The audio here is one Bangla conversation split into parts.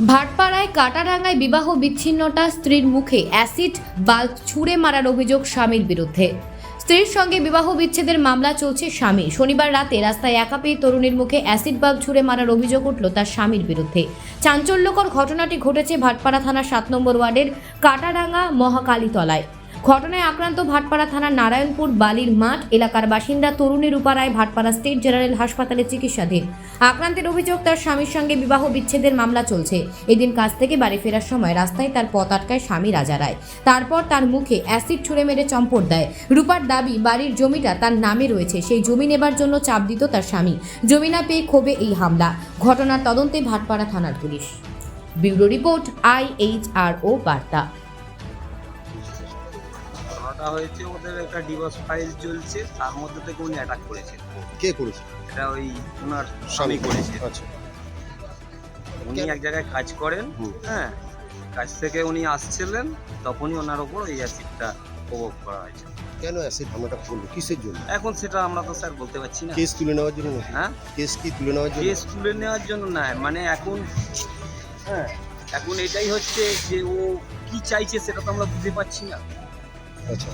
ভাটপাড়ায় কাটারাঙ্গায় বিবাহ বিচ্ছিন্নতা স্ত্রীর মুখে অ্যাসিড, বাল্ব ছুঁড়ে মারার অভিযোগ স্বামীর বিরুদ্ধে। স্ত্রীর সঙ্গে বিবাহ বিচ্ছেদের মামলা চলছে স্বামী। শনিবার রাতে রাস্তায় একা পেয়ে তরুণীর মুখে অ্যাসিড, বাল্ব ছুঁড়ে মারার অভিযোগ উঠল তার স্বামীর বিরুদ্ধে। চাঞ্চল্যকর ঘটনাটি ঘটেছে ভাটপাড়া থানার সাত নম্বর ওয়ার্ডের কাটারাঙ্গা মহাকালীতলায়। ঘটনায় আক্রান্ত ভাটপাড়া থানার নারায়ণপুর বালির মাঠ এলাকার বাসিন্দা তরুণী রূপারায় ভাটপাড়া স্টেট জেনারেল হাসপাতালে চিকিৎসাধীন। আক্রান্তের অভিযোগ তার স্বামীর সঙ্গে বিবাহ বিচ্ছেদের মামলা চলছে। এদিন কাজ থেকে বাড়ি ফেরার সময় রাস্তায় তার পথ আটকায় স্বামী রাজা রায়। তারপর তার মুখে অ্যাসিড ছুঁড়ে মেরে চম্পট দেয়। রূপার দাবি, বাড়ির জমিটা তার নামে রয়েছে, সেই জমি নেবার জন্য চাপ দিত তার স্বামী। জমি না পেয়ে ক্ষোভে এই হামলা। ঘটনার তদন্তে ভাটপাড়া থানার police. Bureau report I H R O বার্তা। ঘটনাটা হয়েছে ওদের একটা ডিভোর্স ফাইল চলছে তার মধ্যে থেকে উনি অ্যাটাক করেছে কে করেছে? এটা ওই ওনার স্বামী করেছে আচ্ছা। উনি এক জায়গায় কাজ করেন হ্যাঁ। কাজ থেকে উনি আসছিলেন তখনই ওনার ওপর এই অ্যাসিডটা প্রভোগ করা হয়েছে। কেন অ্যাসিড হামলাটা করল কিসের জন্য? এখন সেটা আমরা তো স্যার বলতে পারছি না। কেস তুলে নেওয়ার জন্য? হ্যাঁ? কেস কি তুলে নেওয়ার জন্য? কেস তুলে নেওয়ার জন্য না মানে এখন হ্যাঁ এখন এটাই হচ্ছে যে ও কি চাইছে সেটা তো আমরা বুঝতে পারছি না। আচ্ছা।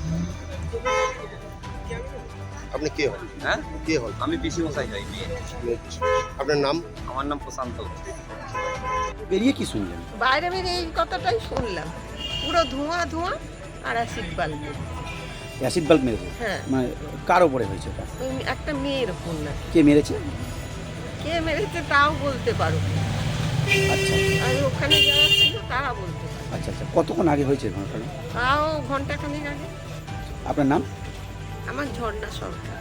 আপনি কে হন? হ্যাঁ? কে হন? আমি বেশি মশাই যাই মেয়ে আপনার নাম? আমার নাম প্রশান্ত। বেরিয়ে কি শুনলেন? বাইরে বেরিয়ে এই কথাটাই শুনলাম। পুরো ধোঁয়া ধোঁয়া আর অ্যাসিড বাল্ব। অ্যাসিড বাল্ব মেরেছে? হ্যাঁ। মানে কার ওপরে হয়েছে ওটা? ওই একটা মেয়ের ওপর না। কে মেরেছে? কে মেরেছে তাও বলতে পারো। আচ্ছা। আর ওখানে যারা ছিল তারা বলতে আচ্ছা আচ্ছা। কতক্ষণ আগে হয়েছে ঘটনা তাও ঘন্টাখানেক আগে। আপনার নাম? আমার ঝর্ণা সরকার।